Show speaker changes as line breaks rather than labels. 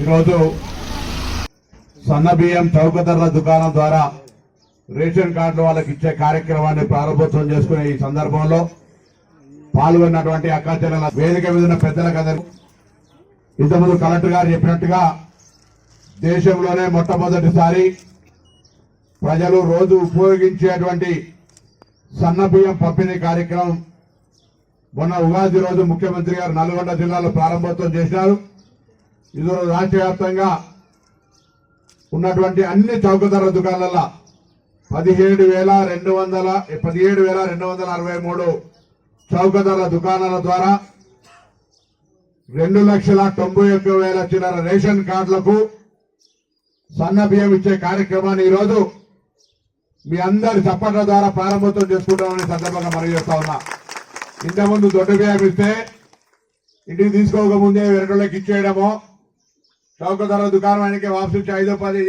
ఈరోజు సన్న బియ్యం చౌక ధరల దుకాణం ద్వారా రేషన్ కార్డులు వాళ్ళకి ఇచ్చే కార్యక్రమాన్ని ప్రారంభోత్సవం చేసుకునే ఈ సందర్భంలో పాల్గొన్నటువంటి అక్కా వేదిక మీద ఉన్న పెద్దలకు అందరూ ఇంతకుముందు కలెక్టర్ గారు చెప్పినట్టుగా దేశంలోనే మొట్టమొదటిసారి ప్రజలు రోజు ఉపయోగించేటువంటి సన్న బియ్యం పంపిణీ కార్యక్రమం మొన్న ఉగాది రోజు ముఖ్యమంత్రి గారు నల్గొండ జిల్లాలో ప్రారంభోత్సవం చేశారు. ఇది రాష్ట్ర వ్యాప్తంగా ఉన్నటువంటి అన్ని చౌకధర దుకాణాల పదిహేడు వేల రెండు వందల పదిహేడు వేల రెండు వందల అరవై మూడు చౌకధర దుకాణాల ద్వారా రెండు లక్షల తొంభై ఒక్క వేల చిల్లర రేషన్ కార్డులకు సన్న బియ్యం ఇచ్చే కార్యక్రమాన్ని ఈరోజు మీ అందరి చప్పట్ల ద్వారా ప్రారంభోత్సవం చేసుకుంటామని సందర్భంగా మనవి చేస్తా ఉన్నా. ఇంతకుముందు దొడ్డ బియ్యం ఇస్తే ఇంటికి తీసుకోకముందే ముందే వెనకలోకి ఇచ్చేయడమో చౌక ధర దుకాణానికి వాపసు ఇచ్చి ఐదో పది